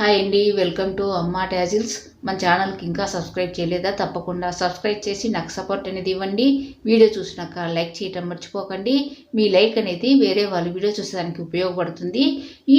Hi అండి welcome to అమ్మా tassels. మన ఛానల్కి ఇంకా సబ్స్క్రైబ్ చేయలేదా? తప్పకుండా సబ్స్క్రైబ్ చేసి నాకు సపోర్ట్ అనేది ఇవ్వండి. వీడియో చూసినాక లైక్ చేయటం మర్చిపోకండి. మీ లైక్ అనేది వేరే వాళ్ళు వీడియో చూసేదానికి ఉపయోగపడుతుంది.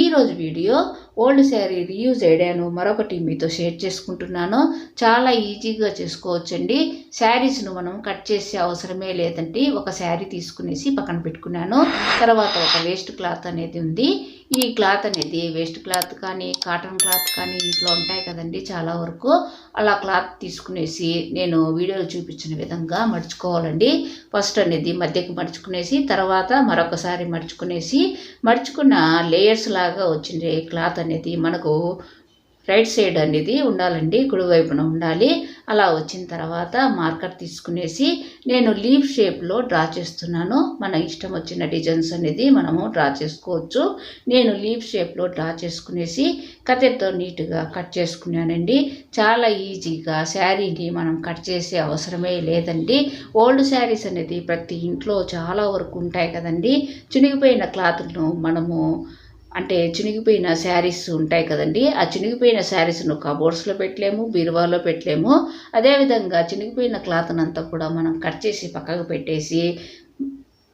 ఈరోజు వీడియో ఓల్డ్ శారీ రీయూజ్ అయ్యాను మరొకటి మీతో షేర్ చేసుకుంటున్నాను. చాలా ఈజీగా చేసుకోవచ్చండి. శారీస్ను మనం కట్ చేసే అవసరమే లేదండి ఒక శారీ తీసుకునేసి పక్కన పెట్టుకున్నాను. తర్వాత ఒక వేస్ట్ క్లాత్ అనేది ఉంది. ఈ క్లాత్ అనేది వేస్ట్ క్లాత్ కానీ కాటన్ క్లాత్ కానీ ఇంట్లో ఉంటాయి కదండి చాలా వరకు. అలా క్లాత్ తీసుకునేసి నేను వీడియోలో చూపించిన విధంగా మడుచుకోవాలండి. ఫస్ట్ అనేది మధ్యకి మడుచుకునేసి తర్వాత మరొకసారి మడుచుకునేసి మడుచుకున్న లేయర్స్ లాగా వచ్చింది క్లాత్ అనేది మనకు రైట్ సైడ్ అనేది ఉండాలండి కుడివైపున ఉండాలి. అలా వచ్చిన తర్వాత మార్కర్ తీసుకునేసి నేను లీఫ్ షేప్లో డ్రా చేస్తున్నాను. మన ఇష్టం వచ్చిన డిజైన్స్ అనేది మనము డ్రా చేసుకోవచ్చు. నేను లీఫ్ షేప్లో డ్రా చేసుకునేసి కత్తెరతో నీట్గా కట్ చేసుకున్నానండి. చాలా ఈజీగా శారీని మనం కట్ చేసే అవసరమే లేదండి. ఓల్డ్ శారీస్ అనేది ప్రతి ఇంట్లో చాలా వరకు ఉంటాయి కదండి. చినిగిపోయిన క్లాత్ను మనము అంటే చినిగిపోయిన శారీస్ ఉంటాయి కదండి ఆ చినిగిపోయిన శారీస్ను కబోర్డ్స్లో పెట్టలేము బీరువాలో పెట్టలేము. అదేవిధంగా చినిగిపోయిన క్లాత్నంతా కూడా మనం కట్ చేసి పక్కకు పెట్టేసి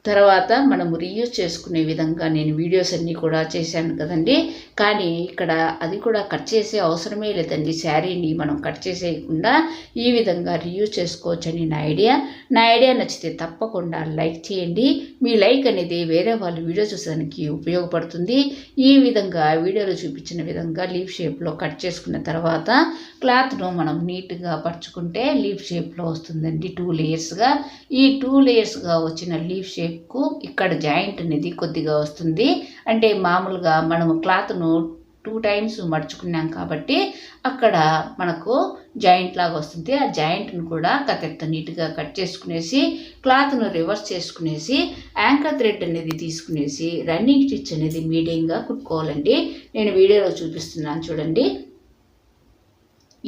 తర్వాత మనము రీయూజ్ చేసుకునే విధంగా నేను వీడియోస్ అన్నీ కూడా చేశాను కదండి. కానీ ఇక్కడ అది కూడా కట్ చేసే అవసరమే లేదండి. శారీని మనం కట్ చేసేయకుండా ఈ విధంగా రీయూజ్ చేసుకోవచ్చని నా ఐడియా నా ఐడియా నచ్చితే తప్పకుండా లైక్ చేయండి. మీ లైక్ అనేది వేరే వాళ్ళు వీడియో చూసేదానికి ఉపయోగపడుతుంది. ఈ విధంగా వీడియోలో చూపించిన విధంగా లీఫ్ షేప్లో కట్ చేసుకున్న తర్వాత క్లాత్ను మనం నీట్గా పరుచుకుంటే లీఫ్ షేప్లో వస్తుందండి టూ లేయర్స్గా ఈ టూ లేయర్స్గా వచ్చిన లీఫ్ షేప్కు ఇక్కడ జాయింట్ అనేది కొద్దిగా వస్తుంది. అంటే మామూలుగా మనము క్లాత్ను టూ టైమ్స్ మడుచుకున్నాం కాబట్టి అక్కడ మనకు జాయింట్ లాగా వస్తుంది. ఆ జాయింట్ను కూడా కత్తెరతో నీట్గా కట్ చేసుకునేసి క్లాత్ను రివర్స్ చేసుకునేసి యాంకర్ థ్రెడ్ అనేది తీసుకునేసి రన్నింగ్ స్టిచ్ అనేది మీడియంగా కుట్టుకోవాలండి. నేను వీడియోలో చూపిస్తున్నాను చూడండి.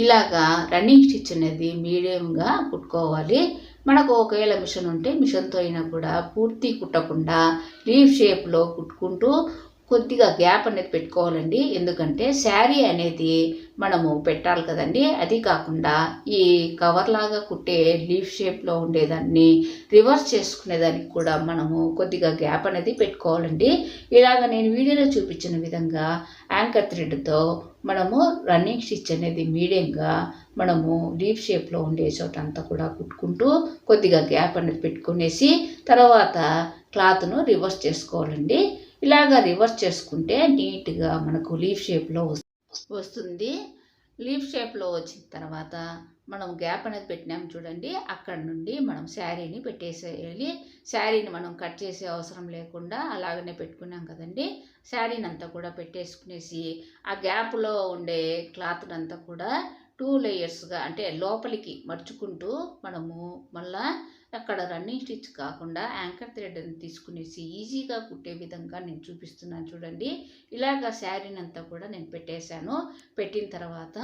ఇలాగా రన్నింగ్ స్టిచ్ అనేది మీడియంగా కుట్టుకోవాలి. మనకు ఒకవేళ మిషన్ ఉంటే మిషన్తో అయినా కూడా పూర్తి కుట్టకుండా లీఫ్ షేప్లో కుట్టుకుంటూ కొద్దిగా గ్యాప్ అనేది పెట్టుకోవాలండి. ఎందుకంటే శారీ అనేది మనము పెట్టాలి కదండి. అది కాకుండా ఈ కవర్ లాగా కుట్టే లీఫ్ షేప్లో ఉండేదాన్ని రివర్స్ చేసుకునేదానికి కూడా మనము కొద్దిగా గ్యాప్ అనేది పెట్టుకోవాలండి. ఇలాగ నేను వీడియోలో చూపించిన విధంగా యాంకర్ థ్రెడ్తో మనము రన్నింగ్ స్టిచ్ అనేది మీడియంగా మనము లీఫ్ షేప్లో ఉండే చోట అంతా కూడా కుట్టుకుంటూ కొద్దిగా గ్యాప్ అనేది పెట్టుకునేసి తర్వాత క్లాత్ను రివర్స్ చేసుకోవాలండి. ఇలాగ రివర్స్ చేసుకుంటే నీట్గా మనకు లీఫ్ షేప్లో వస్తుంది వస్తుంది. లీఫ్ షేప్లో వచ్చిన తర్వాత మనం గ్యాప్ అనేది పెట్టినాం చూడండి. అక్కడ నుండి మనం శారీని పెట్టేసేయాలి. శారీని మనం కట్ చేసే అవసరం లేకుండా అలాగనే పెట్టుకున్నాం కదండి. శారీని అంతా కూడా పెట్టేసుకునేసి ఆ గ్యాప్లో ఉండే క్లాత్ అంతా కూడా టూ లేయర్స్గా అంటే లోపలికి మడుచుకుంటూ మనము మళ్ళా అక్కడ రన్నింగ్ స్టిచ్ కాకుండా యాంకర్ థ్రెడ్ని తీసుకునేసి ఈజీగా కుట్టే విధంగా నేను చూపిస్తున్నాను చూడండి. ఇలాగ శారీని అంతా కూడా నేను పెట్టేశాను. పెట్టిన తర్వాత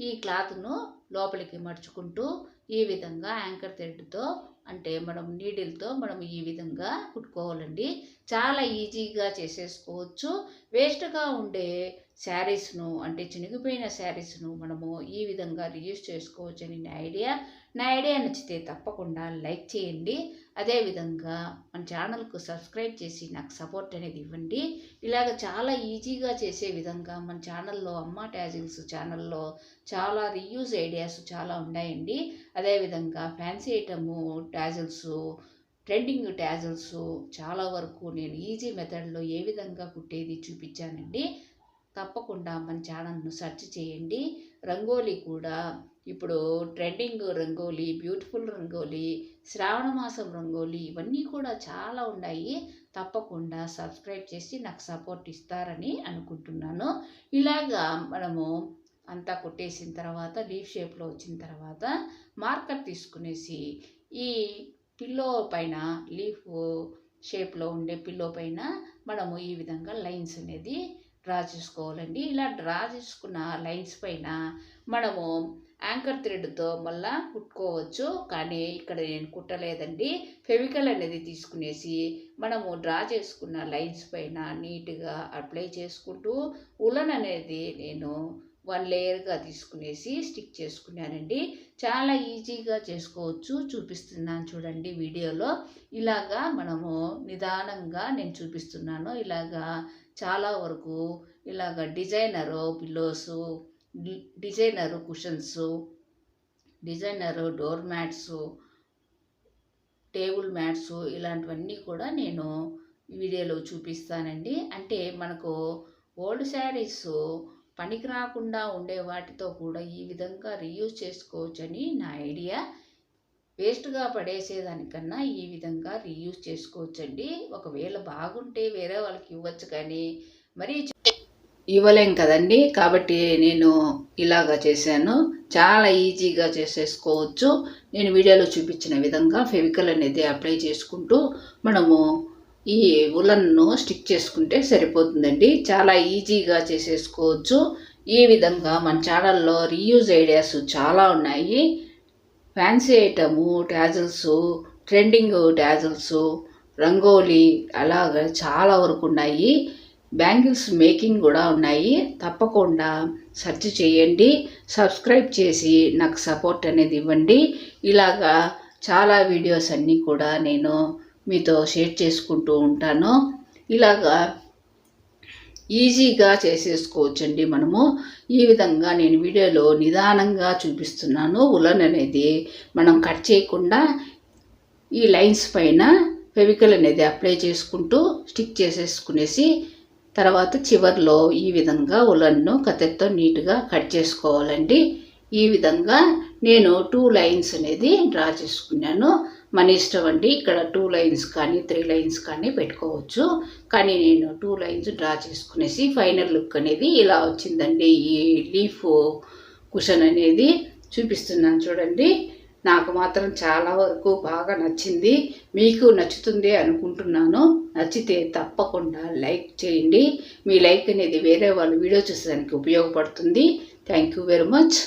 ఈ క్లాత్ను లోపలికి మడుచుకుంటూ ఈ విధంగా యాంకర్ థ్రెడ్తో అంటే మనం నీడిల్తో మనం ఈ విధంగా కుట్టుకోవాలండి. చాలా ఈజీగా చేసేసుకోవచ్చు. వేస్ట్గా ఉండే శారీస్ను అంటే చినిగిపోయిన శారీస్ను మనము ఈ విధంగా రియూజ్ చేసుకోవచ్చని నా ఐడియా. నా ఐడియా నచ్చితే తప్పకుండా లైక్ చేయండి. అదేవిధంగా మన ఛానల్కు సబ్స్క్రైబ్ చేసి నాకు సపోర్ట్ అనేది ఇవ్వండి. ఇలాగ చాలా ఈజీగా చేసే విధంగా మన ఛానల్లో అమ్మ ట్యాజిల్స్ ఛానల్లో చాలా రీయూజ్ ఐడియాస్ చాలా ఉన్నాయండి. అదేవిధంగా fancy item tassels trending tassels చాలా వరకు నేను ఈజీ మెథడ్లో ఏ విధంగా కుట్టేది చూపించానండి. తప్పకుండా మన ఛానల్ను సెర్చ్ చేయండి. రంగోలీ కూడా ఇప్పుడు ట్రెండింగ్ రంగోలీ బ్యూటిఫుల్ రంగోలీ శ్రావణ మాసం రంగోలీ ఇవన్నీ కూడా చాలా ఉన్నాయి. తప్పకుండా సబ్స్క్రైబ్ చేసి నాకు సపోర్ట్ ఇస్తారని అనుకుంటున్నాను. ఇలాగా మనము అంతా కొట్టేసిన తర్వాత లీఫ్ షేప్లో వచ్చిన తర్వాత మార్కర్ తీసుకునేసి ఈ పిల్లో పైన లీఫ్ షేప్లో ఉండే పిల్లో పైన మనము ఈ విధంగా లైన్స్ అనేది డ్రా చేసుకోవాలండి. ఇలా డ్రా చేసుకున్న లైన్స్ పైన మనము యాంకర్ థ్రెడ్తో మళ్ళా కుట్టుకోవచ్చు. కానీ ఇక్కడ నేను కుట్టలేదండి. ఫెవికల్ అనేది తీసుకునేసి మనము డ్రా చేసుకున్న లైన్స్ పైన నీట్గా అప్లై చేసుకుంటూ ఉలన్ అనేది నేను వన్ లేయర్గా తీసుకునేసి స్టిక్ చేసుకున్నానండి. చాలా ఈజీగా చేసుకోవచ్చు. చూపిస్తున్నాను చూడండి వీడియోలో. ఇలాగా మనము నిదానంగా నేను చూపిస్తున్నాను. ఇలాగా చాలా వరకు ఇలాగ designer pillows designer cushions designer door mats table mats ఇలాంటివన్నీ కూడా నేను వీడియోలో చూపిస్తానండి. అంటే మనకు ఓల్డ్ శారీస్ పనికి రాకుండా ఉండే వాటితో కూడా ఈ విధంగా రీయూజ్ చేసుకోవచ్చని నా ఐడియా. వేస్ట్గా పడేసేదానికన్నా ఈ విధంగా రీయూజ్ చేసుకోవచ్చండి. ఒకవేళ బాగుంటే వేరే వాళ్ళకి ఇవ్వచ్చు కానీ మరీ ఇవ్వలేం కదండి. కాబట్టి నేను ఇలాగా చేశాను. చాలా ఈజీగా చేసేసుకోవచ్చు. నేను వీడియోలో చూపించిన విధంగా ఫెవికల్ అనేది అప్లై చేసుకుంటూ మనము ఈ ఉలన్ను స్టిక్ చేసుకుంటే సరిపోతుందండి. చాలా ఈజీగా చేసేసుకోవచ్చు. ఈ విధంగా మన ఛానల్లో రీయూజ్ ఐడియాస్ చాలా ఉన్నాయి. Fancy item tassels trending tassels rangoli అలాగ చాలా వరకు ఉన్నాయి. బ్యాంగిల్స్ మేకింగ్ కూడా ఉన్నాయి. తప్పకుండా సెర్చ్ చేయండి. సబ్స్క్రైబ్ చేసి నాకు సపోర్ట్ అనేది ఇవ్వండి. ఇలాగా చాలా వీడియోస్ అన్నీ కూడా నేను మీతో షేర్ చేసుకుంటూ ఉంటాను. ఇలాగా ఈజీగా చేసేసుకోవచ్చండి మనము. ఈ విధంగా నేను వీడియోలో నిదానంగా చూపిస్తున్నాను. ఉలన్ అనేది మనం కట్ చేయకుండా ఈ లైన్స్ పైన ఫెవికల్ అనేది అప్లై చేసుకుంటూ స్టిక్ చేసేసుకునేసి తర్వాత చివర్లో ఈ విధంగా ఉలన్ను కత్తెరతో నీట్గా కట్ చేసుకోవాలండి. ఈ విధంగా నేను టూ లైన్స్ అనేది డ్రా చేసుకున్నాను. మన ఇష్టం అండి. ఇక్కడ టూ లైన్స్ కానీ త్రీ లైన్స్ కానీ పెట్టుకోవచ్చు. కానీ నేను టూ లైన్స్ డ్రా చేసుకునేసి ఫైనల్ లుక్ అనేది ఇలా వచ్చిందండి. ఈ లీఫ్ కుషన్ అనేది చూపిస్తున్నాను చూడండి. నాకు మాత్రం చాలా వరకు బాగా నచ్చింది. మీకు నచ్చుతుంది అనుకుంటున్నాను. నచ్చితే తప్పకుండా లైక్ చేయండి. మీ లైక్ అనేది వేరే వాళ్ళు వీడియో చూసేదానికి ఉపయోగపడుతుంది. Thank you very much.